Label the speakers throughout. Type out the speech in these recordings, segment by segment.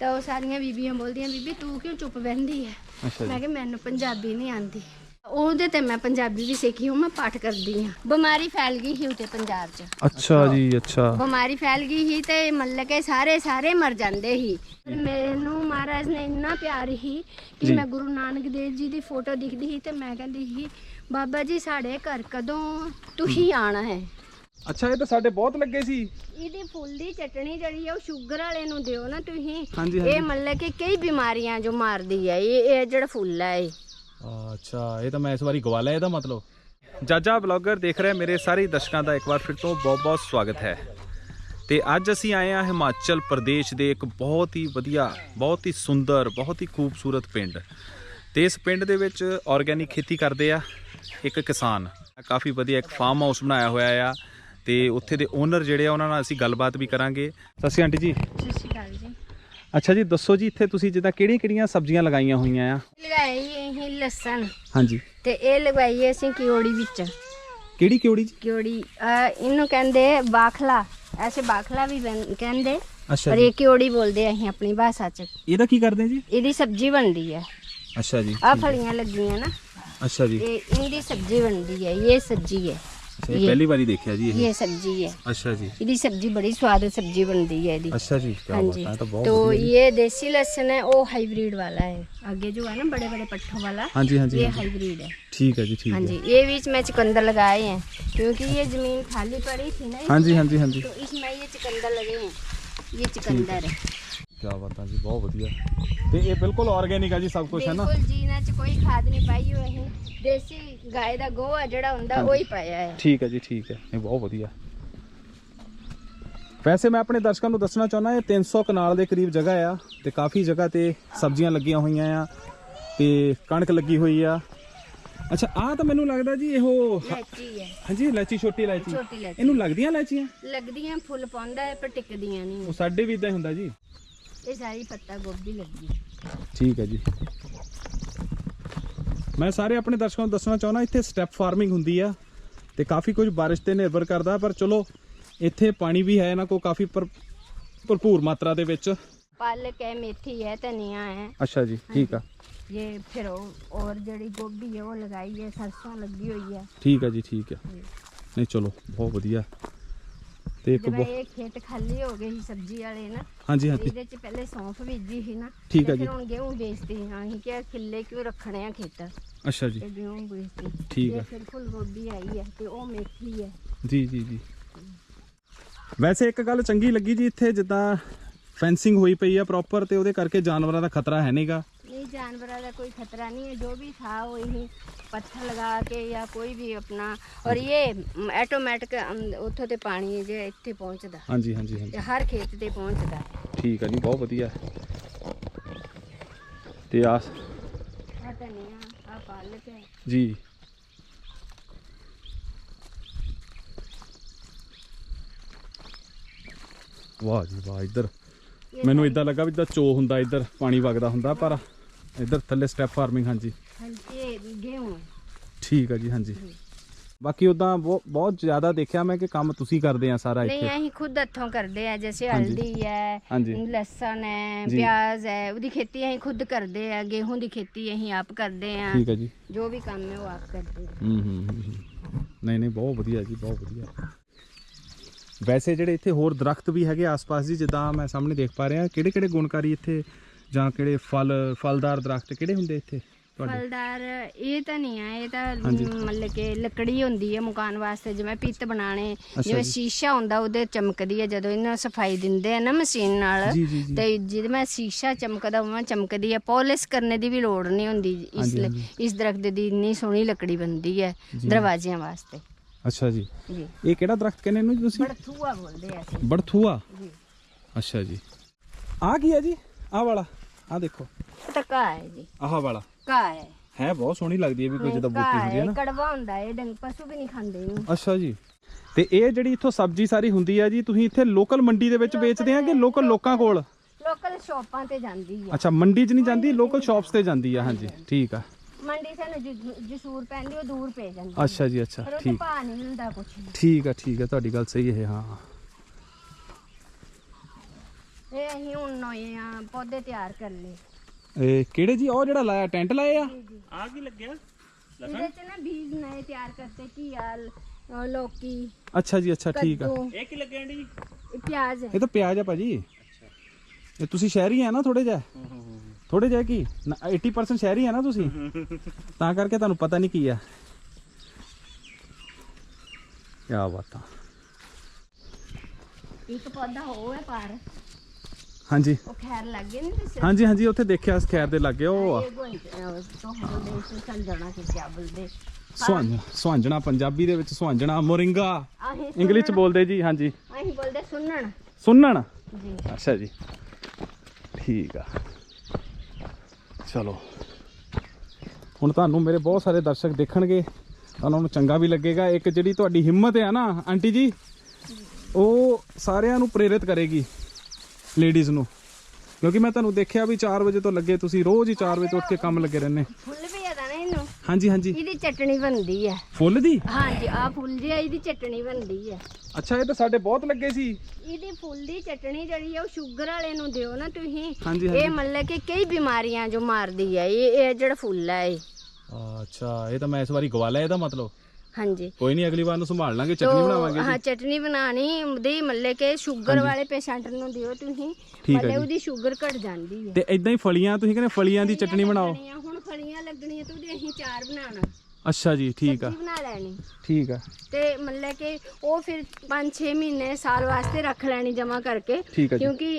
Speaker 1: ਤਾਂ ਉਹ ਸਾਰੀਆਂ ਬੀਬੀਆਂ ਬੋਲਦੀਆਂ ਬੀਬੀ ਤੂੰ ਕਿਉਂ ਚੁੱਪ ਬਹਿੰਦੀ ਹੈ
Speaker 2: ਅੱਛਾ
Speaker 1: ਮੈਂ ਕਿਹਾ ਮੈਨੂੰ ਪੰਜਾਬੀ ਨਹੀਂ ਆਂਦੀ ਉਹਦੇ ਤੇ ਮੈਂ ਪੰਜਾਬੀ ਵੀ ਸਿੱਖੀ ਹੂੰ ਮੈਂ ਪਾਠ ਕਰਦੀ ਹਾਂ ਬਿਮਾਰੀ ਫੈਲ ਗਈ ਸੀ ਉਤੇ ਪੰਜਾਬ 'ਚ।
Speaker 2: ਅੱਛਾ ਜੀ ਅੱਛਾ।
Speaker 1: ਬਿਮਾਰੀ ਫੈਲ ਗਈ ਸੀ ਤੇ ਮਤਲਬ ਕਿ ਸਾਰੇ ਸਾਰੇ ਮਰ ਜਾਂਦੇ ਸੀ। ਮੈਨੂੰ ਮਹਾਰਾਜ ਨੇ ਇੰਨਾ ਪਿਆਰ ਸੀ ਕਿ
Speaker 2: ਜੀ।
Speaker 1: ਮੈਂ ਗੁਰੂ ਨਾਨਕ ਦੇਵ ਜੀ ਦੀ ਫੋਟੋ ਦਿਖਦੀ ਸੀ ਤੇ ਮੈਂ ਕਹਿੰਦੀ ਸੀ ਬਾਬਾ ਜੀ ਸਾਡੇ ਘਰ ਕਦੋਂ ਤੁਸੀਂ ਆਣਾ ਹੈ?
Speaker 2: ਅੱਛਾ ਇਹ ਤਾਂ ਸਾਡੇ ਬਹੁਤ ਲੱਗੇ ਸੀ।
Speaker 1: ਇਹਦੀ ਫੁੱਲ ਦੀ ਚਟਣੀ ਜਿਹੜੀ ਆ ਉਹ ਸ਼ੂਗਰ ਵਾਲੇ ਨੂੰ ਦਿਓ ਨਾ ਤੁਸੀਂ।
Speaker 2: ਹਾਂਜੀ, ਹਾਂਜੀ।
Speaker 1: ਇਹ ਮਤਲਬ ਕਿ ਕਈ ਬਿਮਾਰੀਆਂ ਜੋ ਮਾਰਦੀ ਹੈ ਇਹ ਇਹ ਜਿਹੜਾ ਫੁੱਲ ਹੈ ਇਹ।
Speaker 2: ਅੱਛਾ ਇਹ ਤਾਂ ਮੈਂ ਇਸ ਵਾਰੀ ਗਵਾ ਲਿਆ ਇਹਦਾ ਮਤਲਬ। ਜਾਜਾ ਬਲੌਗਰ ਦੇਖ ਰਹੇ ਮੇਰੇ ਸਾਰੇ ਦਰਸ਼ਕਾਂ ਦਾ ਇੱਕ ਵਾਰ ਫਿਰ ਤੋਂ ਬਹੁਤ-ਬਹੁਤ ਸਵਾਗਤ ਹੈ। ਤੇ ਅੱਜ ਅਸੀਂ ਆਏ ਹਾਂ ਹਿਮਾਚਲ ਪ੍ਰਦੇਸ਼ ਦੇ ਇੱਕ ਬਹੁਤ ਹੀ ਵਧੀਆ ਬਹੁਤ ਹੀ ਸੁੰਦਰ ਬਹੁਤ ਹੀ ਖੂਬਸੂਰਤ ਪਿੰਡ। ਤੇ ਇਸ ਪਿੰਡ ਦੇ ਵਿੱਚ ਆਰਗੈਨਿਕ ਖੇਤੀ ਕਰਦੇ ਆ ਇੱਕ ਕਿਸਾਨ। ਕਾਫੀ ਵਧੀਆ ਇੱਕ ਫਾਰਮ ਹਾਊਸ ਬਣਾਇਆ ਹੋਇਆ ਆ। ਤੇ ਉੱਥੇ ਦੇ ਓਨਰ ਜਿਹੜੇ ਆ ਉਹਨਾਂ ਨਾਲ ਅਸੀਂ ਗੱਲਬਾਤ ਵੀ ਕਰਾਂਗੇ। ਸਤਿ ਸ਼੍ਰੀ ਅਕਾਲ ਆਂਟੀ ਜੀ।
Speaker 1: ਸਤਿ ਸ਼੍ਰੀ ਅਕਾਲ ਜੀ।
Speaker 2: ਅੱਛਾ ਜੀ ਦੱਸੋ ਜੀ ਇੱਥੇ ਤੁਸੀਂ ਜਿੱਦਾਂ ਕਿਹੜੀਆਂ-ਕਿਹੜੀਆਂ ਸਬਜ਼ੀਆਂ ਲਗਾਈਆਂ ਹੋਈਆਂ ਆ?
Speaker 1: ਲਗਾਈ ਇਹ ਲਸਣ।
Speaker 2: ਹਾਂਜੀ।
Speaker 1: ਤੇ ਇਹ ਲਗਾਈ ਅਸੀਂ ਕਿਉੜੀ ਵਿੱਚ।
Speaker 2: ਕਿਹੜੀ ਕਿਹੜੀ ਜੀ?
Speaker 1: ਕਿਉੜੀ ਇਹਨੂੰ ਕਹਿੰਦੇ ਬਾਖਲਾ। ਐਸੇ ਬਾਖਲਾ ਵੀ ਕਹਿੰਦੇ।
Speaker 2: ਅੱਛਾ
Speaker 1: ਪਰ ਇਹ ਕਿਉੜੀ ਬੋਲਦੇ ਅਸੀਂ ਆਪਣੀ ਭਾਸ਼ਾ 'ਚ।
Speaker 2: ਇਹਦਾ ਕੀ ਕਰਦੇ ਜੀ?
Speaker 1: ਇਹਦੀ ਸਬਜ਼ੀ ਬਣਦੀ ਹੈ।
Speaker 2: ਅੱਛਾ ਜੀ
Speaker 1: ਆ ਫਲੀਆਂ ਲੱਗੀਆਂ ਨਾ।
Speaker 2: ਅੱਛਾ ਜੀ।
Speaker 1: ਤੇ ਇਹਦੀ ਸਬਜ਼ੀ ਬਣਦੀ ਹੈ ਇਹ ਸਬਜ਼ੀ ਹੈ।
Speaker 2: ਅੱਛਾ, ਇਹ ਪਹਿਲੀ ਵਾਰੀ ਦੇਖਿਆ ਜੀ ਇਹ
Speaker 1: ਇਹ सब्जी है
Speaker 2: ਅੱਛਾ ਜੀ
Speaker 1: ਇਹਦੀ ਸਬਜ਼ੀ ਬੜੀ ਸਵਾਦ ਸਬਜ਼ੀ बनती है ਇਹਦੀ
Speaker 2: अच्छा जी क्या
Speaker 1: हाँ
Speaker 2: बात
Speaker 1: जी
Speaker 2: है तो बहुत
Speaker 1: तो
Speaker 2: बढ़िया जी।
Speaker 1: ये देसी लहसुन है वो हाइब्रिड वाला है आगे जो है ना बड़े बड़े पट्टों वाला
Speaker 2: हाँ जी हाँ जी
Speaker 1: ये
Speaker 2: हाँ जी।
Speaker 1: हाइब्रिड है
Speaker 2: ठीक है जी ठीक
Speaker 1: हाँ
Speaker 2: है
Speaker 1: जी ये बीच में चुकंदर लगाए हैं क्योंकि ये जमीन खाली पड़ी थी ना
Speaker 2: हाँ जी हाँ जी हाँ जी
Speaker 1: तो इसमें ये चुकंदर लगे हैं ये चुकंदर है
Speaker 2: ਕੀ ਬਾਤਾਂ ਜੀ ਬਹੁਤ ਵਧੀਆ। ਤੇ ਇਹ ਬਿਲਕੁਲ ਆਰਗੇਨਿਕ ਆ ਜੀ ਸਭ ਕੁਝ ਹੈ ਨਾ?
Speaker 1: ਬਿਲਕੁਲ ਜੀ ਇਹਨਾਂ 'ਚ ਕੋਈ ਖਾਦ ਨਹੀਂ ਪਾਈ ਹੋਈ ਹੈ ਦੇਸੀ ਗਾਏ ਦਾ ਗੋਹਾ ਜਿਹੜਾ ਹੁੰਦਾ ਉਹ ਹੀ ਪਾਇਆ ਹੈ
Speaker 2: ਠੀਕ ਹੈ ਜੀ ਠੀਕ ਹੈ ਇਹ ਬਹੁਤ ਵਧੀਆ। ਵੈਸੇ ਮੈਂ ਆਪਣੇ ਦਰਸ਼ਕਾਂ ਨੂੰ ਦੱਸਣਾ ਚਾਹੁੰਦਾ ਇਹ 300 ਕਨਾਲ ਦੇ ਕਰੀਬ ਜਗ੍ਹਾ ਆ ਤੇ ਕਾਫੀ ਜਗ੍ਹਾ ਤੇ ਸਬਜ਼ੀਆਂ ਲੱਗੀਆਂ ਹੋਈਆਂ ਆ ਤੇ ਕਣਕ ਲੱਗੀ ਹੋਈ ਆ। ਅੱਛਾ ਆ ਤਾਂ ਮੈਨੂੰ ਲੱਗਦਾ ਜੀ ਇਹੋ
Speaker 1: ਲੈਚੀ ਹੈ
Speaker 2: ਹਾਂਜੀ ਲੈਚੀ ਛੋਟੀ ਇਲਾਇਚੀ
Speaker 1: ਛੋਟੀ ਇਲਾਇਚੀ।
Speaker 2: ਇਹਨੂੰ ਲੱਗਦੀਆਂ ਇਲਾਇਚੀਆਂ
Speaker 1: ਲੱਗਦੀਆਂ ਫੁੱਲ ਪਾਉਂਦਾ ਹੈ ਪਰ ਟਿਕਦੀਆਂ ਨਹੀਂ।
Speaker 2: ਉਹ ਸਾਡੇ ਵੀ ਇਦਾਂ ਹੁੰਦਾ ਜੀ। ਠੀਕ ਹੈ ਜੀ। ਮੈਂ ਸਾਰੇ ਆਪਣੇ ਦਰਸ਼ਕਾਂ ਨੂੰ ਦੱਸਣਾ ਚਾਹੁੰਦਾ ਇੱਥੇ ਸਟੈਪ ਫਾਰਮਿੰਗ ਹੁੰਦੀ ਆ ਤੇ ਕਾਫੀ ਕੁਝ ਬਾਰਿਸ਼ ਤੇ ਨਿਰਭਰ ਕਰਦਾ ਪਰ ਚਲੋ ਇੱਥੇ ਪਾਣੀ ਵੀ ਹੈ ਇਹਨਾਂ ਕੋ ਕਾਫੀ ਭਰਪੂਰ ਮਾਤਰਾ ਦੇ ਵਿੱਚ।
Speaker 1: ਪਾਲਕ ਹੈ ਮੇਥੀ ਹੈ ਧਨੀਆ ਹੈ।
Speaker 2: ਅੱਛਾ ਜੀ ਠੀਕ ਆ।
Speaker 1: ਇਹ ਫਿਰ ਔਰ ਜਿਹੜੀ ਗੋਭੀ ਹੈ ਉਹ ਲਗਾਈ ਹੈ ਸਰਸੋਂ ਲੱਗੀ ਹੋਈ ਹੈ।
Speaker 2: ਠੀਕ ਆ ਜੀ ਠੀਕ ਆ। ਨਹੀਂ ਚਲੋ ਬਹੁਤ ਵਧੀਆ। ਤੇ ਇੱਕ ਬਹੁਤ-
Speaker 1: ਇਹ ਖੇਤ ਖਾਲੀ ਹੋ ਗਏ ਸੀ ਸਬਜ਼ੀ ਵਾਲੇ ਨਾ
Speaker 2: ਹਾਂਜੀ ਹਾਂਜੀ।
Speaker 1: ਇਹਦੇ ਚ ਪਹਿਲੇ ਸੌਂਫ ਬੀਜੀ ਸੀ ਨਾ
Speaker 2: ਠੀਕ
Speaker 1: ਤੇ
Speaker 2: ਜੀ।
Speaker 1: ਹੁਣ ਗੇਹੂੰ ਵੇਚਦੇ ਹਾਂ ਅਸੀਂ ਕਿਹਾ ਕਿੱਲੇ ਕਿਉਂ ਰੱਖਣੇ ਆ ਖੇਤ?
Speaker 2: ਅੱਛਾ ਜੀ। ਠੀਕ ਆ।
Speaker 1: ਫਿਰ ਫੁੱਲ ਗੋਭੀ ਆਈ ਹੈ ਤੇ ਉਹ ਮੇਥੀ ਹੈ
Speaker 2: ਜੀ ਜੀ ਜੀ। ਵੈਸੇ ਇੱਕ ਗੱਲ ਚੰਗੀ ਲੱਗੀ ਜੀ ਇੱਥੇ ਜਿੱਦਾਂ ਫੈਂਸਿੰਗ ਹੋਈ ਪਈ ਆ ਪ੍ਰੋਪਰ ਤੇ ਉਹਦੇ ਕਰਕੇ ਜਾਨਵਰਾਂ ਦਾ ਖਤਰਾ ਹੈ ਨਹੀਂਗਾ
Speaker 1: ਨਹੀਂ ਜਾਨਵਰਾਂ ਦਾ ਕੋਈ ਖਤਰਾ ਨਹੀਂ ਹੈ ਜੋ ਵੀ ਖਾ ਹੋਈ ਹੀ ਪੱਥਰ ਲਗਾ ਕੇ ਜਾਂ ਕੋਈ ਵੀ ਆਪਣਾ ਔਰ ਇਹ ਆਟੋਮੈਟਿਕ ਉੱਥੋਂ ਤੇ ਪਾਣੀ ਜੇ ਇੱਥੇ ਪਹੁੰਚਦਾ।
Speaker 2: ਹਾਂਜੀ ਹਾਂਜੀ ਹਾਂਜੀ।
Speaker 1: ਹਰ ਖੇਤ ਤੇ ਪਹੁੰਚਦਾ।
Speaker 2: ਠੀਕ ਆ ਜੀ ਬਹੁਤ ਵਧੀਆ। ਤੇ ਆ ਜੀ। ਵਾਹ ਜੀ ਵਾਹ ਇੱਧਰ। ਮੈਨੂੰ ਇਦਾਂ ਲੱਗਾ ਵੀ ਜਿੱਦਾਂ ਚੋ ਹੁੰਦਾ ਇੱਧਰ ਪਾਣੀ ਵਗਦਾ ਹੁੰਦਾ ਪਰ ਇੱਧਰ ਥੱਲੇ ਸਟੈਪ ਫਾਰਮਿੰਗ ਹਾਂਜੀ।
Speaker 1: ਹਾਂਜੀ। ਗੇਹੂੰ।
Speaker 2: ਠੀਕ ਆ ਜੀ ਹਾਂਜੀ ਬਾਕੀ ਉਦਾਂ ਬਹੁਤ ਜ਼ਿਆਦਾ ਦੇਖਿਆ ਮੈਂ ਕਿ ਕੰਮ ਤੁਸੀਂ ਕਰਦੇ ਆ ਸਾਰਾ
Speaker 1: ਨਹੀਂ
Speaker 2: ਇੱਥੇ
Speaker 1: ਅਸੀਂ ਖੁਦ ਹੱਥੋਂ ਕਰਦੇ ਆ
Speaker 2: ਹਾਂਜੀ।
Speaker 1: ਹਲਦੀ ਹੈ ਲਸਣ ਹੈ। ਪਿਆਜ਼ ਹੈ ਉਹਦੀ ਖੇਤੀ ਅਸੀਂ ਖੁਦ ਕਰਦੇ ਆ ਗੇਹੂੰ ਦੀ ਖੇਤੀ ਅਸੀਂ ਆਪ ਕਰਦੇ ਆ
Speaker 2: ਠੀਕ ਹੈ ਜੀ
Speaker 1: ਜੋ ਵੀ ਕੰਮ ਹੈ ਉਹ ਆਪ ਕਰਦੇ
Speaker 2: ਹੂੰ ਹੂੰ। ਨਹੀਂ ਨਹੀਂ ਬਹੁਤ ਵਧੀਆ ਜੀ ਬਹੁਤ ਵਧੀਆ ਵੈਸੇ ਜਿਹੜੇ ਇੱਥੇ ਹੋਰ ਦਰਖਤ ਵੀ ਹੈਗੇ ਆਸ-ਪਾਸ ਜੀ ਜਿੱਦਾਂ ਮੈਂ ਸਾਹਮਣੇ ਦੇਖ ਪਾ ਰਿਹਾ ਕਿਹੜੇ ਕਿਹੜੇ ਗੁਣਕਾਰੀ ਇੱਥੇ ਜਾਂ ਕਿਹੜੇ ਫਲ ਫਲਦਾਰ ਦਰਖਤ ਕਿਹੜੇ ਹੁੰਦੇ ਇੱਥੇ
Speaker 1: ਫਲਦਾਰ ਇਹ ਤਾਂ ਨਹੀਂ ਆ ਇਹ ਤਾਂ। ਮਤਲਬ ਕਿ ਲੱਕੜੀ ਹੁੰਦੀ ਹੈ ਮੁਕਾਨ ਵਾਸਤੇ ਜਿਵੇਂ ਪਿੱਤ ਬਣਾਣੇ ਜਿਵੇਂ। ਸ਼ੀਸ਼ਾ ਹੁੰਦਾ ਉਹਦੇ ਚਮਕਦੀ ਹੈ ਜਦੋਂ ਇਹਨਾਂ ਸਫ਼ਾਈ ਦਿੰਦੇ ਆ ਨਾ ਮਸ਼ੀਨ ਨਾਲ ਤੇ ਜਿਹਦੇ ਮੈਂ ਸ਼ੀਸ਼ਾ ਚਮਕਦਾ ਉਵੇਂ ਚਮਕਦੀ ਹੈ ਪੋਲਿਸ਼ ਕਰਨੇ ਦੀ ਵੀ ਲੋੜ ਨਹੀਂ ਹੁੰਦੀ ਇਸ ਲਈ। ਇਸ ਦਰਖਤ ਦੀ ਇੰਨੀ ਸੋਹਣੀ ਲੱਕੜੀ ਬਣਦੀ ਹੈ। ਦਰਵਾਜ਼ਿਆਂ ਵਾਸਤੇ।
Speaker 2: ਅੱਛਾ ਜੀ। ਇਹ ਕਿਹੜਾ ਦਰਖਤ ਕਹਿੰਦੇ ਇਹਨੂੰ ਤੁਸੀਂ?
Speaker 1: ਬੜਥੂਆ ਬੋਲਦੇ ਆ ਅਸੀਂ।
Speaker 2: ਬੜਥੂਆ?
Speaker 1: ਜੀ।
Speaker 2: ਅੱਛਾ ਜੀ। ਆਹ ਕੀ ਹੈ ਜੀ? ਆਹ ਵਾਲਾ। ਆਹ ਦੇਖੋ।
Speaker 1: ਘਾਹ ਹੈ ਜੀ।
Speaker 2: ਆਹ ਵਾਲਾ।
Speaker 1: ਘਾਹ ਹੈ।
Speaker 2: ਹੈ ਬਹੁਤ ਸੋਹਣੀ ਲੱਗਦੀ ਹੈ ਵੀ ਕੋਈ ਜਿੱਦਾਂ ਬੂਟੀ ਹੁੰਦੀ ਹੈ ਨਾ।
Speaker 1: ਕੜਵਾ ਹੁੰਦਾ ਹੈ ਡੰਗ ਪਸ਼ੂ ਵੀ ਨਹੀਂ ਖਾਂਦੇ। ਇਹਨੂੰ
Speaker 2: ਅੱਛਾ ਜੀ। ਤੇ ਇਹ ਜਿਹੜੀ ਇੱਥੋਂ ਸਬਜ਼ੀ ਸਾਰੀ ਹੁੰਦੀ ਹੈ ਜੀ ਤੁਸੀਂ ਇੱਥੇ ਲੋਕਲ ਮੰਡੀ ਦੇ ਵਿੱਚ ਵੇਚਦੇ ਆ ਕਿ ਲੋਕਲ ਲੋਕਾਂ ਕੋਲ?
Speaker 1: ਲੋਕਲ ਸ਼ਾਪਾਂ ਤੇ ਜਾਂਦੀ ਹੈ।
Speaker 2: ਅੱਛਾ ਮੰਡੀ 'ਚ ਨਹੀਂ ਜਾਂਦੀ ਲੋਕਲ ਸ਼ਾਪਸ ਤੇ ਜਾਂਦੀ ਆ ਹਾਂਜੀ ਠੀਕ ਆ।
Speaker 1: ਮੰਡੀ ਸਾਨੂੰ ਜਸੂਰ ਪੈਂਦੀ ਉਹ ਦੂਰ ਪੈ ਜਾਂਦੀ
Speaker 2: ਅੱਛਾ ਜੀ ਅੱਛਾ ਠੀਕ।
Speaker 1: ਭਾਅ ਨਹੀਂ ਮਿਲਦਾ ਵੀ।
Speaker 2: ਠੀਕ ਆ ਠੀਕ ਆ ਤੁਹਾਡੀ ਗੱਲ ਸਹੀ ਹੈ ਹਾਂ।
Speaker 1: ਇਹ ਅਸੀਂ ਹੁਣ ਨਵੇਂ ਆ ਪੌਦੇ ਤਿਆਰ ਕਰ ਲਏ।
Speaker 2: ਇਹ ਕਿਹੜੇ ਜੀ? ਉਹ ਜਿਹੜਾ ਲਾਇਆ ਟੈਂਟ ਲਾਏ ਆ
Speaker 3: ਆ ਕੀ ਲੱਗਿਆ?
Speaker 1: ਇਹਦੇ ਚ ਨਾ ਬੀਜ ਨਏ ਤਿਆਰ ਕਰਤੇ ਲ- ਅਹ ਲੌਕੀ
Speaker 2: ਅੱਛਾ ਜੀ ਅੱਛਾ ਠੀਕ ਆ।
Speaker 1: ਕੱਦੂ।
Speaker 3: ਇਹ ਕੀ ਲੱਗਿਆ ਆਂਟੀ ਜੀ?
Speaker 1: ਇਹ ਪਿਆਜ਼ ਹੈ।
Speaker 2: ਇਹ ਤਾਂ ਪਿਆਜ਼ ਆ ਭਾਜੀ। ਇਹ ਤੁਸੀਂ ਸ਼ਹਿਰੀ ਆ ਨਾ ਥੋੜੇ ਜਿਹਾ? ਥੋੜੇ ਜਿਹਾ ਕੀ? ਨਾ, 80% ਸ਼ਹਿਰੀ ਆ ਨਾ ਤੁਸੀਂ? ਤਾਂ ਕਰਕੇ ਤੁਹਾਨੂੰ ਪਤਾ ਨਹੀਂ ਕੀ ਆ। ਕੀ ਬਾਤ। ਆ
Speaker 1: ਇੱਕ ਪੌਦਾ ਹੋ ਹੈ ਪਰ।
Speaker 2: ਹਾਂਜੀ।
Speaker 1: ਉਹ ਖੈਰ ਲੱਗੇ ਨਹੀਂ ਤੇ
Speaker 2: ਹਾਂਜੀ ਹਾਂਜੀ ਉੱਥੇ ਦੇਖਿਆ ਇਸ ਖੈਰ ਦੇ ਲੱਗੇ ਉਹ। ਆ ਸੁਹਾਂਜਣਾ ਸੁਹਾਂਜਣਾ ਪੰਜਾਬੀ ਦੇ ਵਿੱਚ ਸੁਹਾਂਜਣਾ ਮੋਰਿੰਗਾ। ਇੰਗਲਿਸ਼ ਚ ਬੋਲਦੇ ਜੀ ਹਾਂਜੀ।
Speaker 1: ਅਸੀਂ ਬੋਲਦੇ ਸੁਣਨ।
Speaker 2: ਸੁਣਨ?
Speaker 1: ਜੀ।
Speaker 2: ਅੱਛਾ ਜੀ। ਠੀਕ ਆ। ਚਲੋ। ਹੁਣ ਤੁਹਾਨੂੰ ਮੇਰੇ ਬਹੁਤ ਸਾਰੇ ਦਰਸ਼ਕ ਦੇਖਣਗੇ। ਉਹਨਾਂ ਨੂੰ ਚੰਗਾ ਵੀ ਲੱਗੇਗਾ। ਇੱਕ ਜਿਹੜੀ ਤੁਹਾਡੀ ਹਿੰਮਤ ਹੈ ਨਾ ਆਂਟੀ ਜੀ। ਉਹ ਸਾਰਿਆਂ ਨੂੰ ਪ੍ਰੇਰਿਤ ਕਰੇਗੀ। ਲੇਡੀਜ਼ ਨੂੰ। ਕਿਉਂਕਿ ਮੈਂ ਤੁਹਾਨੂੰ ਦੇਖਿਆ ਵੀ 4 ਵਜੇ ਤੋਂ ਲੱਗੇ ਤੁਸੀਂ ਰੋਜ਼ ਹੀ 4 ਵਜੇ ਤੋਂ ਉੱਠ ਕੇ ਕੰਮ ਲੱਗੇ ਰਹਿੰਦੇ।
Speaker 1: ਫੁੱਲ ਵੀ ਆਦਾ ਨਾ ਇਹਨੂੰ।
Speaker 2: ਹਾਂਜੀ ਹਾਂਜੀ।
Speaker 1: ਇਹਦੀ ਚਟਣੀ ਬਣਦੀ ਹੈ
Speaker 2: ਫੁੱਲ ਦੀ?
Speaker 1: ਹਾਂਜੀ ਆ ਫੁੱਲ ਜੀ ਆ, ਇਹਦੀ ਚਟਣੀ ਬਣਦੀ ਹੈ
Speaker 2: ਅੱਛਾ ਇਹ ਤਾਂ ਸਾਡੇ ਬਹੁਤ ਲੱਗੇ ਸੀ।
Speaker 1: ਇਹਦੀ ਫੁੱਲ ਦੀ ਚਟਣੀ ਜਿਹੜੀ ਆ ਉਹ ਸ਼ੂਗਰ ਵਾਲੇ ਨੂੰ ਦਿਓ ਨਾ ਤੁਸੀਂ।
Speaker 2: ਹਾਂਜੀ
Speaker 1: ਇਹ ਮਤਲਬ ਕਿ ਕਈ ਬਿਮਾਰੀਆਂ ਜੋ ਮਾਰਦੀ ਹੈ ਇਹ ਇਹ ਜਿਹੜਾ ਫੁੱਲ ਹੈ ਇਹ।
Speaker 2: ਅੱਛਾ ਇਹ ਤਾਂ ਮੈਂ ਇਸ ਵਾਰੀ ਗਵਾ ਲਿਆ ਇਹਦਾ ਮਤਲਬ?
Speaker 1: ਹਾਂਜੀ।
Speaker 2: ਕੋਈ ਨਹੀਂ ਅਗਲੀ ਵਾਰ ਨੂੰ ਸੰਭਾਲ ਲਾਂਗੇ ਚਟਨੀ ਬਣਾਵਾਂਗੇ
Speaker 1: ਹਾਂ ਚਟਨੀ ਬਣਾਣੀ ਉਹਦੀ ਮਤਲਬ ਕਿ ਸ਼ੂਗਰ ਵਾਲੇ ਪੇਸ਼ੈਂਟ ਨੂੰ ਦਿਓ ਤੁਸੀਂ।
Speaker 2: ਜੀ।
Speaker 1: ਉਹਦੀ ਸ਼ੂਗਰ ਘਟ ਜਾਂਦੀ ਹੈ
Speaker 2: ਤੇ ਇਦਾਂ ਹੀ ਫਲੀਆਂ ਤੁਸੀਂ ਕਹਿੰਦੇ ਫਲੀਆਂ ਦੀ ਚਟਨੀ ਬਣਾਓ।
Speaker 1: ਹੁਣ ਫਲੀਆਂ ਲੱਗਣੀਆਂ ਤੇ ਉਹਦੇ ਅਸੀਂ ਚਾਰ ਬਣਾਉਣਾ।
Speaker 2: ਅੱਛਾ ਜੀ ਠੀਕ ਆ।
Speaker 1: ਬਣਾ ਲੈਣੀ।
Speaker 2: ਠੀਕ ਆ।
Speaker 1: ਤੇ ਮਤਲਬ ਕਿ ਉਹ ਫਿਰ 5-6 ਮਹੀਨੇ ਸਾਲ ਵਾਸਤੇ ਰੱਖ ਲੈਣੀ ਜਮਾ ਕਰਕੇ ਕਿਉਂਕਿ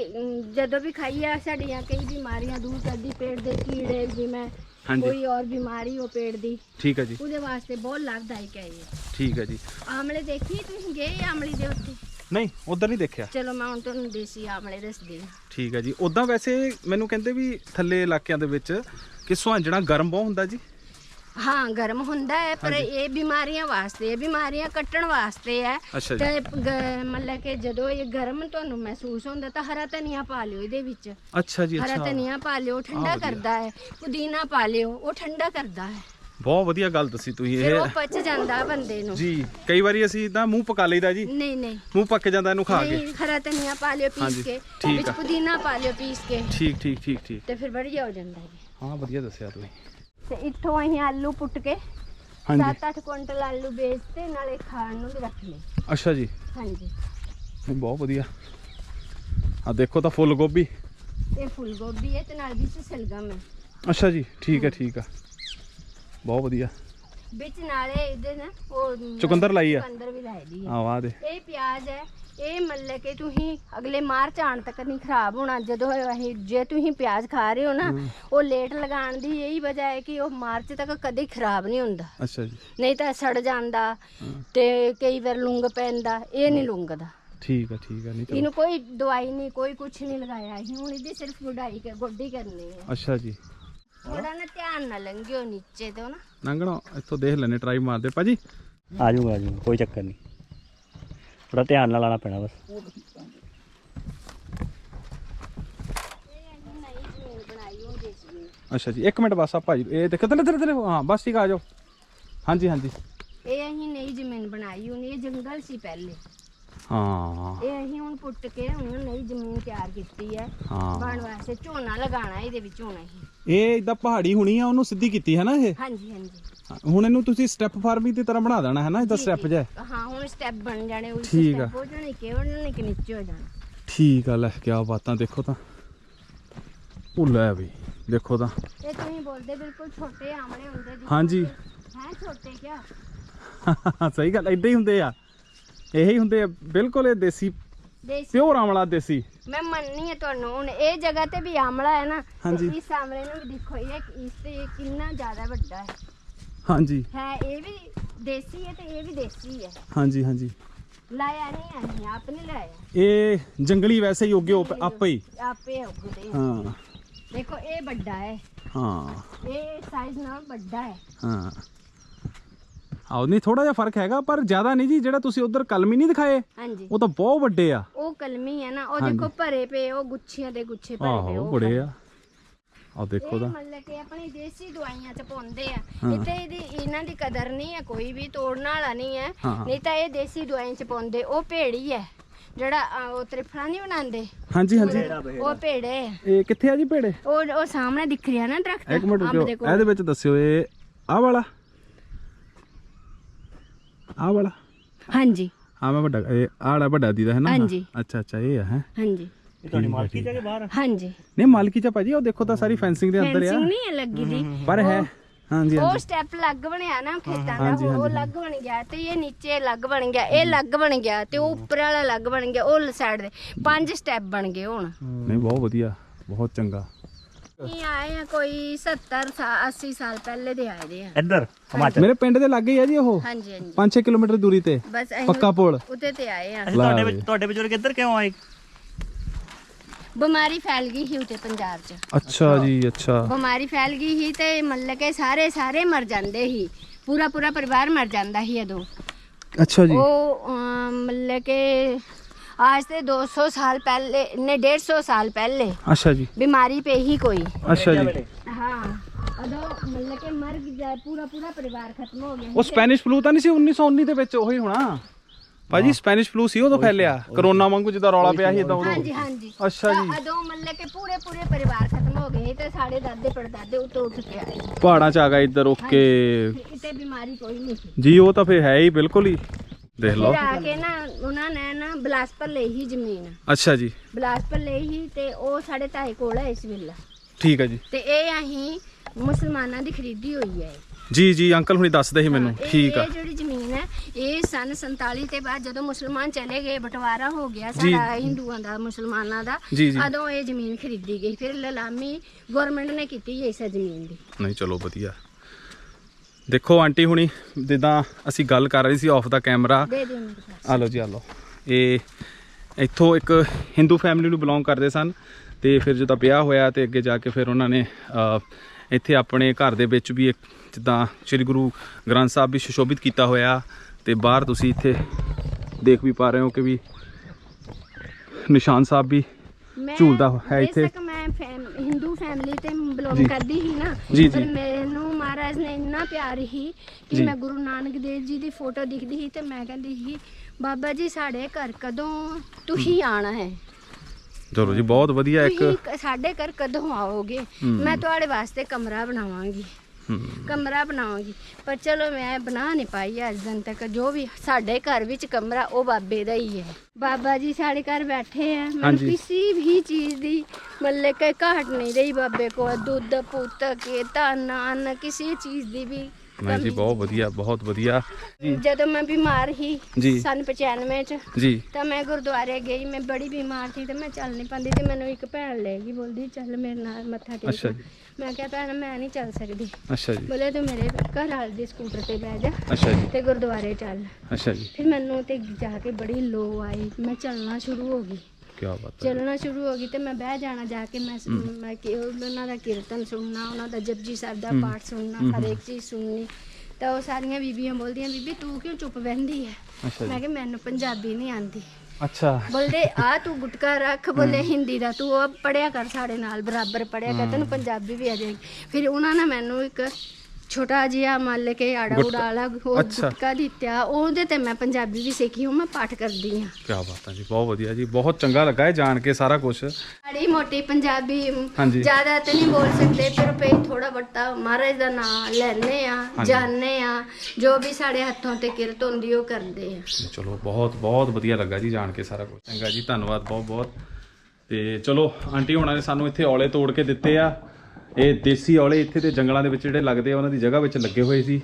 Speaker 1: ਜਦੋਂ ਵੀ ਖਾਈਏ ਸਾਡੀਆਂ ਕਈ ਬਿਮਾਰੀਆਂ ਦੂਰ ਕਰਦੀ ਪੇਟ ਦੇ ਕੀੜੇ ਜਿਵੇਂ
Speaker 2: ਹਾਂਜੀ।
Speaker 1: ਕੋਈ ਔਰ ਬਿਮਾਰੀ ਹੋ ਪੇਟ ਦੀ।
Speaker 2: ਠੀਕ ਆ ਜੀ।
Speaker 1: ਉਹਦੇ ਵਾਸਤੇ ਬਹੁਤ ਲਾਭਦਾਇਕ ਹੈ ਇਹ।
Speaker 2: ਠੀਕ ਆ ਜੀ।
Speaker 1: ਆਮਲੇ ਦੇਖੀ ਤੁਸੀਂ? ਗਏ ਆਮਲੀ ਦੇ ਉੱਤੇ?
Speaker 2: ਨਹੀਂ ਉਧਰ ਨਹੀਂ ਦੇਖਿਆ।
Speaker 1: ਚਲੋ ਮੈਂ ਹੁਣ ਤੁਹਾਨੂੰ ਦੇਸੀ ਆਮਲੇ ਦੱਸਦੀ ਹਾਂ।
Speaker 2: ਠੀਕ ਆ ਜੀ। ਉਦਾਂ ਵੈਸੇ ਮੈਨੂੰ ਕਹਿੰਦੇ ਵੀ ਥੱਲੇ ਇਲਾਕਿਆਂ ਦੇ ਵਿੱਚ ਕਿ ਸੁਹਾਂਜਣਾ ਗਰਮ ਬਹੁਤ ਹੁੰਦਾ ਜੀ।
Speaker 1: ਹਾਂ ਗਰਮ ਹੁੰਦਾ ਹੈ ਪਰ ਇਹ ਬਿਮਾਰੀਆਂ ਵਾਸਤੇ ਹੈ ਬਿਮਾਰੀਆਂ ਕੱਟਣ ਵਾਸਤੇ ਹੈ।
Speaker 2: ਅੱਛਾ ਜੀ।
Speaker 1: ਤੇ ਗ- ਮਤਲਬ ਕਿ ਜਦੋਂ ਇਹ ਗਰਮ ਤੁਹਾਨੂੰ ਮਹਿਸੂਸ ਹੁੰਦਾ ਤਾਂ ਹਰਾ ਧਨੀਆ ਪਾ ਲਿਓ ਇਹਦੇ ਵਿੱਚ।
Speaker 2: ਅੱਛਾ ਜੀ
Speaker 1: ਹਰਾ
Speaker 2: ਅੱਛਾ।
Speaker 1: ਧਨੀਆ ਪਾ ਲਿਓ ਠੰਡਾ
Speaker 2: ਵਧੀਆ।
Speaker 1: ਕਰਦਾ ਹੈ। ਪੁਦੀਨਾ ਪਾ ਲਿਓ ਉਹ ਠੰਡਾ ਕਰਦਾ ਹੈ।
Speaker 2: ਬਹੁਤ ਵਧੀਆ ਗੱਲ ਦੱਸੀ ਤੁਸੀਂ
Speaker 1: ਫਿਰ
Speaker 2: ਇਹ
Speaker 1: ਉਹ ਪਚ ਜਾਂਦਾ ਬੰਦੇ ਨੂੰ।
Speaker 2: ਜੀ ਕਈ ਵਾਰੀ ਅਸੀਂ ਤਾਂ ਮੂੰਹ ਪਕਾ ਲਈਦਾ ਜੀ।
Speaker 1: ਨਹੀਂ ਨਹੀਂ।
Speaker 2: ਮੂੰਹ ਪੱਕ ਜਾਂਦਾ ਇਹਨੂੰ ਖਾ ਕੇ।
Speaker 1: ਨਹੀਂ ਹਰਾ ਧਨੀਆ ਪਾ ਲਿਓ
Speaker 2: ਹਾਂਜੀ,
Speaker 1: ਪੀਸ ਕੇ
Speaker 2: ਠੀਕ
Speaker 1: ਵਿੱਚ
Speaker 2: ਆ।
Speaker 1: ਪੁਦੀਨਾ ਪਾ ਲਿਓ ਪੀਸ ਕੇ।
Speaker 2: ਠੀਕ ਠੀਕ ਠੀਕ ਠੀਕ।
Speaker 1: ਤੇ ਫਿਰ ਵਧੀਆ ਹੋ ਜਾਂਦਾ ਹੈ
Speaker 2: ਹਾਂ ਵਧੀਆ ਦੱਸਿਆ ਤੁਸੀਂ।
Speaker 1: ਤੇ ਇੱਥੋਂ ਅਸੀਂ ਆਲੂ ਪੁੱਟ ਕੇ
Speaker 2: ਹਾਂਜੀ।
Speaker 1: 7-8 ਕੁਇੰਟਲ ਆਲੂ ਵੇਚਤੇ ਨਾਲੇ ਖਾਣ ਨੂੰ ਵੀ ਰੱਖ ਲਏ।
Speaker 2: ਅੱਛਾ ਜੀ।
Speaker 1: ਹਾਂਜੀ।
Speaker 2: ਨਹੀਂ, ਬਹੁਤ ਵਧੀਆ। ਆ ਦੇਖੋ ਤਾਂ ਫੁੱਲ ਗੋਭੀ।
Speaker 1: ਇਹ ਫੁੱਲ ਗੋਭੀ ਹੈ ਤੇ ਨਾਲ ਵਿੱਚ ਸਲਗਮ ਹੈ।
Speaker 2: ਅੱਛਾ ਜੀ ਠੀਕ ਹੈ ਠੀਕ ਆ। ਬਹੁਤ ਵਧੀਆ।
Speaker 1: ਵਿੱਚ ਨਾਲੇ ਇਹਦੇ ਨਾ ਉਹ
Speaker 2: ਚੁਕੰਦਰ ਲਾਈ ਆ।
Speaker 1: ਚੁਕੰਦਰ ਵੀ ਲਾਈ ਦੀ ਹੈ।
Speaker 2: ਆ ਵਾਹ ਦੇ।
Speaker 1: ਇਹ ਪਿਆਜ਼ ਹੈ ਇਹ ਮਤਲਬ ਕਿ ਤੁਸੀਂ ਅਗਲੇ ਮਾਰਚ ਆਉਣ ਤੱਕ ਨਹੀਂ ਖਰਾਬ ਹੋਣਾ। ਜਦੋਂ ਇਹ ਜੇ ਤੁਸੀਂ ਪਿਆਜ਼ ਖਾ ਰਹੇ ਹੋ ਨਾ ਉਹ ਲੇਟ ਲਗਾਉਣ ਦੀ ਇਹੀ ਵਜ੍ਹਾ ਹੈ ਕਿ ਉਹ ਮਾਰਚ ਤੱਕ ਕਦੇ ਖਰਾਬ ਨਹੀਂ ਹੁੰਦਾ।
Speaker 2: ਅੱਛਾ ਜੀ।
Speaker 1: ਨਹੀਂ ਤਾਂ ਸੜ ਜਾਂਦਾ ਤੇ ਕਈ ਵਾਰ ਲੁੰਗ ਪੈਂਦਾ ਇਹ ਨਹੀਂ ਲੁੰਗਦਾ
Speaker 2: ਠੀਕ ਆ ਠੀਕ ਆ ਨਹੀਂ
Speaker 1: ਇਹਨੂੰ ਕੋਈ ਦਵਾਈ ਨਹੀਂ ਕੋਈ ਕੁਝ ਨਹੀਂ ਲਗਾਇਆ। ਅਸੀਂ ਹੁਣ ਇਹਦੀ ਸਿਰਫ ਗੁਡਾਈ ਕਰ ਗੋਡੀ ਕਰਨੀ ਹੈ।
Speaker 2: ਅੱਛਾ ਜੀ।
Speaker 1: ਥੋੜਾ ਨਾ ਧਿਆਨ ਨਾਲ ਲੰਘਿਓ ਨੀਚੇ ਤੋਂ ਨਾ।
Speaker 2: ਲੰਘਣਾ ਇੱਥੋਂ ਦੇਖ ਲੈਨੇ ਟਰਾਈ ਮਾਰਦੇ। ਭਾਜੀ?
Speaker 3: ਆ ਜਾਊਗਾ ਆ ਜਾਊਗਾ ਕੋਈ ਚੱਕਰ ਨਹੀਂ। ਥੋੜਾ ਧਿਆਨ ਨਾਲ ਲਾਣਾ ਪੈਣਾ ਬਸ।
Speaker 1: ਇਹ ਅਸੀਂ ਨਈ ਜ਼ਮੀਨ ਬਣਾਈ ਹੁੰਦੀ ਸੀ
Speaker 2: ਅੱਛਾ ਜੀ ਇੱਕ ਮਿੰਟ ਬਸ ਆ ਭਾਜੀ ਇਹ ਦੇਖੋ ਤੇਰੇ ਤੇਰੇ ਹਾਂ ਬਸ ਠੀਕ ਆ ਜਾਓ। ਹਾਂਜੀ ਹਾਂਜੀ।
Speaker 1: ਇਹ ਅਸੀਂ ਨਈ ਜ਼ਮੀਨ ਬਣਾਈ ਹੁੰਦੀ ਇਹ ਜੰਗਲ ਸੀ ਪਹਿਲੇ।
Speaker 2: ਹਾਂ।
Speaker 1: ਇਹ ਅਸੀਂ ਹੁਣ ਪੁੱਟ ਕੇ ਹੁਣ ਨਈ ਜ਼ਮੀਨ ਤਿਆਰ ਕੀਤੀ ਹੈ।
Speaker 2: ਹਾਂ।
Speaker 1: ਬਣ ਵਾਸਤੇ ਝੋਨਾ ਲਗਾਉਣਾ ਇਹਦੇ ਵਿੱਚ ਹੁਣ ਅਸੀਂ।
Speaker 2: ਇਹ ਇਦਾਂ ਪਹਾੜੀ ਹੁਣੀ ਆ ਉਹਨੂੰ ਸਿੱਧੀ ਕੀਤੀ ਹੈ ਨਾ ਇਹ?
Speaker 1: ਹਾਂਜੀ ਹਾਂਜੀ।
Speaker 2: ਹੁਣ ਇਹਨੂੰ ਤੁਸੀਂ ਸਟੈਪ ਫਾਰਮਿੰਗ ਦੀ ਤਰ੍ਹਾਂ ਬਣਾ ਦੇਣਾ ਹੈ ਨਾ ਇਦਾਂ ਸਟੈਪ
Speaker 1: ਜੀ।
Speaker 2: ਜਿਹਾ।
Speaker 1: ਹਾਂ ਹੁਣ ਸਟੈਪ ਬਣ ਜਾਣੇ ਉਲਟ
Speaker 2: ਠੀਕ ਆ।
Speaker 1: ਸਟੈਪ ਹੋ ਜਾਣੇ ਕਿ ਉਹਨਾਂ ਕਿ ਨੀਚੇ ਹੋ ਜਾਣਾ।
Speaker 2: ਠੀਕ ਆ ਲੈ ਕੀ ਬਾਤਾਂ ਦੇਖੋ ਤਾਂ। ਉਹ ਲੈ ਵੀ ਦੇਖੋ ਤਾਂ।
Speaker 1: ਇਹ ਤੁਸੀਂ ਬੋਲਦੇ ਬਿਲਕੁਲ ਛੋਟੇ ਆਮਲੇ ਹੁੰਦੇ ਜੀ
Speaker 2: ਹਾਂਜੀ
Speaker 1: ਹੈ ਛੋਟੇ ਕਿਆ?
Speaker 2: ਸਹੀ ਗੱਲ ਇਦਾਂ ਹੀ ਹੁੰਦੇ ਆ। ਇਹੀ ਹੁੰਦੇ ਆ। ਬਿਲਕੁਲ ਇਹ ਦੇਸੀ
Speaker 1: ਦੇਸੀ।
Speaker 2: ਪਿਓਰ ਆਮਲਾ ਦੇਸੀ।
Speaker 1: ਮੈਂ ਮੰਨਨੀ ਹੈ ਤੁਹਾਨੂੰ। ਹੁਣ ਇਹ ਜਗ੍ਹਾ ਤੇ ਵੀ ਆਮਲਾ ਹੈ ਨਾ ਤੇ
Speaker 2: ਹਾਂਜੀ।
Speaker 1: ਇਸ ਆਮਲੇ ਨੂੰ ਵੀ ਦੇਖੋ ਇਹ ਇਸ ਤੇ ਕਿੰਨਾ ਜ਼ਿਆਦਾ ਵੱਡਾ ਹੈ।
Speaker 2: ਹਾਂਜੀ।
Speaker 1: ਹੈ ਇਹ ਵੀ ਦੇਸੀ ਹੈ ਤੇ ਇਹ ਵੀ ਦੇਸੀ ਹੈ।
Speaker 2: ਹਾਂਜੀ ਹਾਂਜੀ।
Speaker 1: ਲਾਇਆ ਨਹੀਂ ਅਸੀਂ ਆਪ ਲਾਇਆ।
Speaker 2: ਇਹ ਜੰਗਲੀ ਵੈਸੇ ਹੀ ਉੱਗੇ ਆਪੇ ਹੀ।
Speaker 1: ਆਪੇ ਉੱਗਦੇ।
Speaker 2: ਹਾਂ।
Speaker 1: ਦੇਖੋ ਇਹ ਵੱਡਾ ਹੈ।
Speaker 2: ਹਾਂ।
Speaker 1: ਇਹ ਸਾਈਜ਼ ਨਾਲ ਵੱਡਾ ਹੈ।
Speaker 2: ਹਾਂ। ਆਉ ਨਹੀਂ ਥੋੜਾ ਜਿਹਾ ਫ਼ਰਕ ਹੈਗਾ ਪਰ ਜ਼ਿਆਦਾ ਨਹੀਂ ਜੀ ਜਿਹੜਾ ਤੁਸੀਂ ਉਧਰ ਕਲਮੀ ਨਹੀਂ ਦਿਖਾਏ
Speaker 1: ਹਾਂਜੀ।
Speaker 2: ਉਹ ਤਾਂ ਬਹੁਤ ਵੱਡੇ ਆ।
Speaker 1: ਉਹ ਕਲਮੀ ਹੈ ਨਾ ਉਹ। ਦੇਖੋ ਭਰੇ ਪਏ ਉਹ ਗੁੱਛੀਆਂ ਦੇ ਗੁੱਛੇ ਭਰੇ ਪਏ
Speaker 2: ਆਹੋ ਬੜੇ ਆ। ਆਹ ਦੇਖੋ ਤਾਂ।
Speaker 1: ਮਤਲਬ ਕਿ ਆਪਣੀ ਦੇਸੀ ਦਵਾਈਆਂ ਚ ਪਾਉਂਦੇ ਆ। ਇੱਥੇ ਇਹਦੀ ਇਹਨਾਂ ਦੀ ਕਦਰ ਨਹੀਂ ਹੈ ਕੋਈ ਵੀ ਤੋੜਨ ਵਾਲਾ ਨਹੀਂ ਹੈ। ਨਹੀਂ ਤਾਂ ਇਹ ਦੇਸੀ ਦਵਾਈਆਂ ਚ ਪਾਉਂਦੇ ਉਹ ਭੇੜੀ ਹੈ ਜਿਹੜਾ ਉਹ ਤ੍ਰਿਫਲਾ ਨਹੀਂ ਬਣਾਉਂਦੇ?
Speaker 2: ਹਾਂਜੀ ਹਾਂਜੀ।
Speaker 1: ਉਹ ਭੇੜੇ ਆ।
Speaker 2: ਇਹ ਕਿੱਥੇ ਆ ਜੀ ਭੇੜੇ?
Speaker 1: ਉਹ ਉਹ ਸਾਹਮਣੇ ਦਿਖ ਰਿਹਾ ਨਾ ਦਰਖਤ।
Speaker 2: ਇੱਕ ਮਿੰਟ
Speaker 1: ਦੇ ਕੋਲ।
Speaker 2: ਇਹਦੇ ਵਿੱਚ ਦੱਸਿਓ ਇਹ ਆਹ ਵਾਲਾ? ਆਹ ਵਾਲਾ?
Speaker 1: ਹਾਂਜੀ।
Speaker 2: ਆ ਮੈਂ ਵੱਡਾ ਇਹ ਆਹ ਵਾਲਾ ਵੱਡਾ ਦੀਦਾ ਹੈ ਨਾ?
Speaker 1: ਹਾਂਜੀ।
Speaker 2: ਅੱਛਾ ਅੱਛਾ ਇਹ ਆ ਹੈ?
Speaker 1: ਹਾਂਜੀ।
Speaker 3: ਇਹ ਤੁਹਾਡੀ ਮਾਲਕੀ ਜਾ ਕੇ ਬਾਹਰ? ਆ?
Speaker 1: ਹਾਂਜੀ।
Speaker 2: ਨਹੀਂ ਮਾਲਕੀ ਚ ਭਾਜੀ ਉਹ ਦੇਖੋ ਤਾਂ ਸਾਰੀ ਫੈਂਸਿੰਗ ਦੇ ਅੰਦਰ
Speaker 1: ਫੈਂਸਿੰਗ
Speaker 2: ਆ
Speaker 1: ਨਹੀਂ ਹੈ ਲੱਗੀ ਦੀ
Speaker 2: ਪਰ ਹੈ। ਹਾਂਜੀ
Speaker 1: ਉਹ
Speaker 2: ਹਾਂਜੀ।
Speaker 1: ਸਟੈਪ ਲੱਗ ਬਣਿਆ ਨਾ ਖੇਤਾਂ ਦਾ
Speaker 2: ਹਾਂਜੀ,
Speaker 1: ਉਹ
Speaker 2: ਹਾਂਜੀ।
Speaker 1: ਲੱਗ ਬਣ ਗਿਆ ਤੇ ਇਹ ਨੀਚੇ ਲੱਗ ਬਣ ਗਿਆ ਇਹ ਲੱਗ ਬਣ ਗਿਆ ਤੇ ਉਹ ਉੱਪਰ ਵਾਲਾ ਲੱਗ ਬਣ ਗਿਆ ਉਹ ਸਾਈਡ ਦੇ ਪੰਜ ਸਟੈਪ ਬਣ ਗਏ ਹੁਣ।
Speaker 2: ਨਹੀਂ ਬਹੁਤ ਵਧੀਆ ਬਹੁਤ ਚੰਗਾ।
Speaker 1: ਇਹ ਆਏ ਆ ਕੋਈ 70 ਸਾ- 80 ਸਾਲ ਪਹਿਲੇ ਦੇ ਆਏ ਦੇ ਆ।
Speaker 3: ਇੱਧਰ ਹਿਮਾਚਲ।
Speaker 2: ਮੇਰੇ ਪਿੰਡ ਦੇ ਲਾਗੇ ਹੀ ਆ ਜੀ ਉਹ।
Speaker 1: ਹਾਂਜੀ ਹਾਂਜੀ।
Speaker 2: 5-6 ਕਿਲੋਮੀਟਰ ਦੂਰੀ ਤੇ
Speaker 1: ਬਸ ਅਸੀਂ
Speaker 2: ਪੱਕਾ ਪੁਲ।
Speaker 1: ਉੱਤੇ ਤੇ ਆਏ ਆ।
Speaker 3: ਅਸੀਂ ਤੁਹਾਡੇ ਵਿੱਚ ਤੁਹਾਡੇ ਬਜ਼ੁਰਗ ਇੱਧਰ ਕਿਉਂ ਆਏ?
Speaker 1: ਬਿਮਾਰੀ ਫੈਲ ਗਈ ਸੀ ਉਤੇ ਪੰਜਾਬ 'ਚ।
Speaker 2: ਅੱਛਾ ਜੀ ਅੱਛਾ।
Speaker 1: ਬਿਮਾਰੀ ਫੈਲ ਗਈ ਸੀ ਤੇ ਮਤਲਬ ਕਿ ਸਾਰੇ ਸਾਰੇ ਮਰ ਜਾਂਦੇ ਸੀ। ਪੂਰਾ ਪੂਰਾ ਪਰਿਵਾਰ ਮਰ ਜਾਂਦਾ ਸੀ ਉਦੋਂ।
Speaker 2: ਅੱਛਾ ਜੀ।
Speaker 1: ਉਹ ਅਮ, ਮਤਲਬ ਕਿ आज से 200 साल पहले ने 150 साल पहले
Speaker 2: ਅੱਛਾ ਜੀ
Speaker 1: बीमारी पे ही कोई
Speaker 2: ਅੱਛਾ ਜੀ
Speaker 1: हाँ अदो मतलब कि मर गया पूरा पूरा परिवार खत्म हो गया
Speaker 2: ਉਹ ਸਪੈਨਿਸ਼ ਫਲੂ ਤਾਂ ਨਹੀਂ ਸੀ 1919 ਦੇ ਵਿੱਚ ਉਹੀ ਹੋਣਾ ਭਾਜੀ ਸਪੈਨਿਸ਼ ਫਲੂ ਸੀ ਉਦੋਂ ਫੈਲਿਆ ਕਰੋਨਾ ਵਾਂਗੂ ਜਿੱਦਾਂ ਰੌਲਾ ਪਿਆ ਸੀ ਇਦਾਂ
Speaker 1: हाँ
Speaker 2: ਉਦੋਂ
Speaker 1: जी हाँ जी
Speaker 2: ਅੱਛਾ ਜੀ
Speaker 1: अदो मतलब कि पूरे पूरे परिवार खत्म हो गए तो साढ़े दादे परदादे उठ उठ के आए
Speaker 2: ਪਹਾੜਾਂ ਚ ਆ ਗਿਆ ਇੱਧਰ ਓਕੇ
Speaker 1: इतने बीमारी कोई नहीं थी
Speaker 2: ਜੀ ਉਹ ਤਾਂ ਫਿਰ ਹੈ ਹੀ ਬਿਲਕੁਲ ਹੀ ਦੇਖ ਲਓ।
Speaker 1: ਜਾ ਕੇ ਨਾ ਉਹਨਾਂ ਨੇ ਨਾ ਬਲਾਸਪਰ ਲਈ ਹੀ ਜ਼ਮੀਨ।
Speaker 2: ਅੱਛਾ ਜੀ।
Speaker 1: ਬਲਾਸਪਰ ਲਈ ਹੀ ਤੇ ਉਹ ਸਾਡੇ ਢਾਈ ਕੋਲ ਹੈ ਇਸ ਵੇਲੇ
Speaker 2: ਠੀਕ ਹੈ ਜੀ।
Speaker 1: ਤੇ ਇਹ ਅਹੀਂ ਮੁਸਲਮਾਨਾਂ ਦੀ ਖਰੀਦੀ ਹੋਈ ਹੈ
Speaker 2: ਜੀ ਜੀ ਅੰਕਲ ਹੁਣੀ ਦੱਸਦੇ ਸੀ ਮੈਨੂੰ। ਠੀਕ ਆ।
Speaker 1: ਇਹ ਜਿਹੜੀ ਜ਼ਮੀਨ ਹੈ ਇਹ ਸਨ 47 ਤੇ ਬਾਅਦ ਜਦੋਂ ਮੁਸਲਮਾਨ ਚਲੇ ਗਏ ਬਟਵਾਰਾ ਹੋ ਗਿਆ ਸਾਡਾ ਹਿੰਦੂਆਂ ਦਾ ਮੁਸਲਮਾਨਾਂ ਦਾ ਉਦੋਂ ਇਹ ਜ਼ਮੀਨ ਖਰੀਦੀ ਗਈ। ਫਿਰ ਲਲਾਮੀ ਗਵਰਨਮੈਂਟ ਨੇ ਕੀਤੀ ਇਸ ਜ਼ਮੀਨ ਦੀ।
Speaker 2: ਨਹੀਂ ਚਲੋ ਵਧੀਆ। ਦੇਖੋ ਆਂਟੀ ਹੁਣੀ ਜਿੱਦਾਂ ਅਸੀਂ ਗੱਲ ਕਰ ਰਹੇ ਸੀ ਆਫ ਦਾ ਕੈਮਰਾ ਆ ਲਓ ਜੀ ਆ ਲਓ ਇਹ ਇੱਥੋਂ ਇੱਕ ਹਿੰਦੂ ਫੈਮਿਲੀ ਨੂੰ ਬਿਲੋਂਗ ਕਰਦੇ ਸਨ ਤੇ ਫਿਰ ਜਦੋਂ ਵਿਆਹ ਹੋਇਆ ਤੇ ਅੱਗੇ ਜਾ ਕੇ ਫਿਰ ਉਹਨਾਂ ਨੇ ਇੱਥੇ ਆਪਣੇ ਘਰ ਦੇ ਵਿੱਚ ਵੀ ਇੱਕ ਜਿੱਦਾਂ ਸ੍ਰੀ ਗੁਰੂ ਗ੍ਰੰਥ ਸਾਹਿਬ ਵੀ ਸੁਸ਼ੋਭਿਤ ਕੀਤਾ ਹੋਇਆ ਤੇ ਬਾਹਰ ਤੁਸੀਂ ਇੱਥੇ ਦੇਖ ਵੀ ਪਾ ਰਹੇ ਹੋ ਕਿ ਵੀ ਨਿਸ਼ਾਨ ਸਾਹਿਬ ਵੀ ਝੂਲਦਾ ਹੈ ਇੱਥੇ।
Speaker 1: ਮੈਂ ਹਿੰਦੂ ਫੈਮਿਲੀ ਤੇ। ਬਿਲੋਂਗ ਕਰਦੀ ਸੀ ਨਾ
Speaker 2: ਜੀ, ਜੀ।
Speaker 1: ਮੈਨੂੰ ਮਹਾਰਾਜ ਨੇ ਇੰਨਾ ਪਿਆਰ ਹੀ ਕਿ
Speaker 2: ਜੀ।
Speaker 1: ਮੈਂ ਗੁਰੂ ਨਾਨਕ ਦੇਵ ਜੀ ਦੀ ਫੋਟੋ ਦਿਖਦੀ ਸੀ ਤੇ ਮੈਂ ਕਹਿੰਦੀ ਸੀ ਬਾਬਾ ਜੀ ਸਾਡੇ ਘਰ ਕਦੋਂ ਤੁਸੀਂ ਆਣਾ ਹੈ
Speaker 2: ਚਲੋ ਜੀ ਬਹੁਤ ਵਧੀਆ ਇੱਕ
Speaker 1: ਤੁਸੀਂ ਕ- ਸਾਡੇ ਘਰ ਕਦੋਂ ਆਓਗੇ। ਮੈਂ ਤੁਹਾਡੇ ਵਾਸਤੇ ਕਮਰਾ ਬਣਾਵਾਂਗੀ ਕਮਰਾ ਬਣਾਵਾਂਗੀ। ਪਰ ਚਲੋ ਮੈਂ ਬਣਾ ਨਹੀਂ ਪਾਈ ਅੱਜ ਦਿਨ ਤੱਕ। ਜੋ ਵੀ ਸਾਡੇ ਘਰ ਵਿੱਚ ਕਮਰਾ ਉਹ ਬਾਬੇ ਦਾ ਹੀ ਹੈ। ਬਾਬਾ ਜੀ ਸਾਡੇ ਘਰ ਬੈਠੇ ਆ। ਮੈਨੂੰ
Speaker 2: ਹਾਂਜੀ।
Speaker 1: ਕਿਸੇ ਵੀ ਚੀਜ਼ ਦੀ ਮਤਲਬ ਕਿ ਘਾਟ ਨਹੀਂ ਰਹੀ ਬਾਬੇ ਕੋਲ। ਦੁੱਧ ਪੁੱਤ ਕੇ ਧਨ ਅੰਨ ਕਿਸੇ ਚੀਜ਼ ਦੀ ਵੀ
Speaker 2: ਨਹੀਂ ਜੀ ਬਹੁਤ ਵਧੀਆ ਬਹੁਤ ਵਧੀਆ। ਜੀ।
Speaker 1: ਜਦੋਂ ਮੈਂ ਬਿਮਾਰ ਸੀ
Speaker 2: ਜੀ।
Speaker 1: ਸਨ 95 ਚ
Speaker 2: ਜੀ।
Speaker 1: ਤਾਂ ਮੈਂ ਗੁਰਦੁਆਰੇ ਗਈ। ਮੈਂ ਬੜੀ ਬਿਮਾਰ ਸੀ ਤੇ ਮੈਂ ਚੱਲ ਨਹੀਂ ਪਾਉਂਦੀ। ਤੇ ਮੈਨੂੰ ਇੱਕ ਭੈਣ ਲੈ ਗਈ। ਬੋਲਦੀ ਚੱਲ ਮੇਰੇ ਨਾਲ ਮੱਥਾ ਟੇਕ।
Speaker 2: ਅੱਛਾ ਜੀ।
Speaker 1: ਮੈਂ ਕਿਹਾ ਭੈਣ ਮੈਂ ਨਹੀਂ ਚੱਲ ਸਕਦੀ।
Speaker 2: ਅੱਛਾ ਜੀ।
Speaker 1: ਬੋਲੇ ਤੂੰ ਮੇਰੇ ਘਰ ਵਾਲੇ ਦੇ ਸਕੂਟਰ ਤੇ ਬਹਿ ਜਾ
Speaker 2: ਅੱਛਾ ਜੀ।
Speaker 1: ਤੇ ਗੁਰਦੁਆਰੇ ਚੱਲ।
Speaker 2: ਅੱਛਾ ਜੀ।
Speaker 1: ਫਿਰ ਮੈਨੂੰ ਤੇ ਜਾ ਕੇ ਬੜੀ ਲੋ ਆਈ। ਮੈਂ ਚੱਲਣਾ ਸ਼ੁਰੂ ਹੋ ਗਈ।
Speaker 2: ਕੀ ਬਾਤ ਹੈ।
Speaker 1: ਚੱਲਣਾ ਸ਼ੁਰੂ ਹੋ ਗਈ ਤੇ ਮੈਂ ਬਹਿ ਜਾਣਾ ਜਾ ਕੇ। ਮੈਂ ਮੈਂ ਕਿ ਉਹਨਾਂ ਦਾ ਕੀਰਤਨ ਸੁਣਨਾ ਉਹਨਾਂ ਦਾ ਜਪਜੀ ਸਾਹਿਬ ਦਾ ਪਾਠ ਸੁਣਨਾ ਹਰੇਕ ਚੀਜ਼ ਸੁਣਨੀ। ਤਾਂ ਉਹ ਸਾਰੀਆਂ ਬੀਬੀਆਂ ਬੋਲਦੀਆਂ ਬੀਬੀ ਤੂੰ ਕਿਉਂ ਚੁੱਪ ਬਹਿੰਦੀ ਹੈ? ਮੈਂ ਕਿ ਮੈਨੂੰ ਪੰਜਾਬੀ ਨਹੀਂ ਆਂਦੀ
Speaker 2: ਅੱਛਾ।
Speaker 1: ਬੋਲਦੇ ਆ ਤੂੰ ਗੁਟਕਾ ਰੱਖ ਬੋਲੇ ਹਿੰਦੀ ਦਾ ਤੂੰ ਉਹ ਪੜਿਆ ਕਰ ਸਾਡੇ ਨਾਲ ਬਰਾਬਰ ਪੜਿਆ ਕਰ ਤੈਨੂੰ ਪੰਜਾਬੀ ਵੀ ਆ ਜਾਏਗੀ। ਫਿਰ ਉਹਨਾਂ ਨੇ ਮੈਨੂੰ ਇੱਕ ਛੋਟਾ ਜਿਹਾ ਮੰਨ ਕੇ ਆੜਾ
Speaker 2: ਗੁਟਕਾ।
Speaker 1: ਉਡਾਲਾ ਉਹ
Speaker 2: ਅੱਛਾ।
Speaker 1: ਗੁਟਕਾ ਦਿੱਤਾ ਉਹਦੇ ਤੇ ਮੈਂ ਪੰਜਾਬੀ ਵੀ ਸਿੱਖੀ ਹਾਂ ਮੈਂ ਪਾਠ ਕਰਦੀ ਹਾਂ
Speaker 2: ਕੀ ਬਾਤ ਹੈ ਜੀ ਬਹੁਤ ਵਧੀਆ ਜੀ ਬਹੁਤ ਚੰਗਾ ਲੱਗਾ ਇਹ ਜਾਣ ਕੇ ਸਾਰਾ ਕੁਝ
Speaker 1: ਸਾਡੀ ਮੋਟੀ ਪੰਜਾਬੀ
Speaker 2: ਹਾਂਜੀ।
Speaker 1: ਜ਼ਿਆਦਾ ਤਾਂ ਨਹੀਂ ਬੋਲ ਸਕਦੇ ਪਰ ਪਈ ਥੋੜਾ ਬੱਟਾ ਮਹਾਰਾਜ ਦਾ ਨਾਮ ਲੈਨੇ ਆ
Speaker 2: ਹਾਂਜੀ।
Speaker 1: ਜਾਣਨੇ ਆ ਜੋ ਵੀ ਸਾਡੇ ਹੱਥੋਂ ਤੇ ਕਿਰਤ ਹੁੰਦੀ ਉਹ ਕਰਦੇ ਆ
Speaker 2: ਚਲੋ ਬਹੁਤ ਬਹੁਤ ਵਧੀਆ ਲੱਗਾ ਜੀ ਜਾਣ ਕੇ ਸਾਰਾ ਕੁਝ ਚੰਗਾ ਜੀ ਧੰਨਵਾਦ ਬਹੁਤ ਬਹੁਤ ਤੇ ਚਲੋ ਆਂਟੀ ਹੋਣਾ ਨੇ ਸਾਨੂੰ ਇੱਥੇ ਔਲੇ ਤੋੜ ਕੇ ਦਿੱਤੇ ਆ ਇਹ ਦੇਸੀ ਔਲੇ ਇੱਥੇ ਦੇ ਜੰਗਲਾਂ ਦੇ ਵਿੱਚ ਜਿਹੜੇ ਲੱਗਦੇ ਆ, ਉਹਨਾਂ ਦੀ ਜਗ੍ਹਾ ਵਿੱਚ ਲੱਗੇ ਹੋਏ ਸੀ।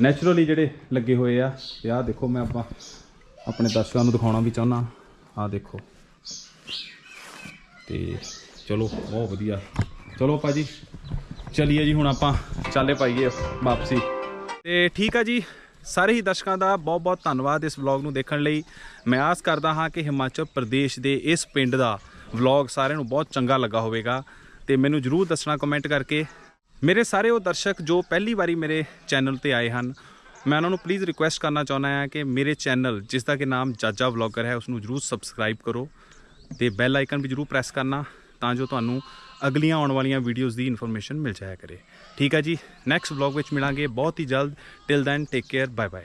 Speaker 2: ਨੈਚੁਰਲੀ ਜਿਹੜੇ ਲੱਗੇ ਹੋਏ ਆ, ਤੇ ਆਹ ਦੇਖੋ ਮੈਂ ਆਪਾਂ ਆਪਣੇ ਦਰਸ਼ਕਾਂ ਨੂੰ ਦਿਖਾਉਣਾ ਵੀ ਚਾਹੁੰਦਾ। ਆਹ ਦੇਖੋ। ਤੇ ਚਲੋ, ਬਹੁਤ ਵਧੀਆ। ਚਲੋ ਭਾਜੀ, ਚਲਿਏ ਜੀ ਹੁਣ ਆਪਾਂ, ਚਾਲੇ ਪਾਈਏ ਵਾਪਸੀ। ਤੇ ਠੀਕ ਆ ਜੀ, ਸਾਰੇ ਹੀ ਦਰਸ਼ਕਾਂ ਦਾ ਬਹੁਤ-ਬਹੁਤ ਧੰਨਵਾਦ ਇਸ ਵਲੌਗ ਨੂੰ ਦੇਖਣ ਲਈ। ਮੈਂ ਆਸ ਕਰਦਾ ਹਾਂ ਕਿ ਹਿਮਾਚਲ ਪ੍ਰਦੇਸ਼ ਦੇ ਇਸ ਪਿੰਡ ਦਾ ਵਲੌਗ ਸਾਰਿਆਂ ਨੂੰ ਬਹੁਤ ਚੰਗਾ ਲੱਗਾ ਹੋਵੇਗਾ। ਤੇ ਮੈਨੂੰ ਜਰੂਰ ਦੱਸਣਾ ਕਮੈਂਟ ਕਰਕੇ। ਮੇਰੇ ਸਾਰੇ ਉਹ ਦਰਸ਼ਕ ਜੋ ਪਹਿਲੀ ਵਾਰੀ ਮੇਰੇ ਚੈਨਲ ਤੇ ਆਏ ਹਨ, ਮੈਂ ਉਹਨਾਂ ਨੂੰ ਪਲੀਜ਼ ਰਿਕੁਐਸਟ ਕਰਨਾ ਚਾਹੁੰਦਾ ਹਾਂ ਕਿ ਮੇਰੇ ਚੈਨਲ ਜਿਸ ਦਾ ਕਿ ਨਾਮ ਜਾਜਾ ਵਲੌਗਰ ਹੈ ਉਸ ਨੂੰ ਜਰੂਰ ਸਬਸਕ੍ਰਾਈਬ ਕਰੋ ਤੇ ਬੈਲ ਆਈਕਨ ਵੀ ਜਰੂਰ ਪ੍ਰੈਸ ਕਰਨਾ ਤਾਂ ਜੋ ਤੁਹਾਨੂੰ ਅਗਲੀਆਂ ਆਉਣ ਵਾਲੀਆਂ ਵੀਡੀਓਜ਼ ਦੀ ਇਨਫੋਰਮੇਸ਼ਨ ਮਿਲ ਜਾਇਆ ਕਰੇ। ਠੀਕ ਹੈ ਜੀ ਨੈਕਸਟ ਵਲੌਗ ਵਿੱਚ ਮਿਲਾਂਗੇ। ਬਹੁਤ ਹੀ ਜਲਦ till then take care bye bye